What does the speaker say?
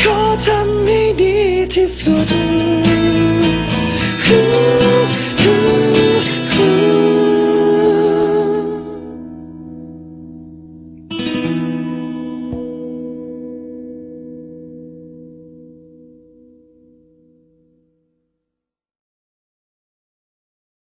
ขอทำให้ดีที่สุด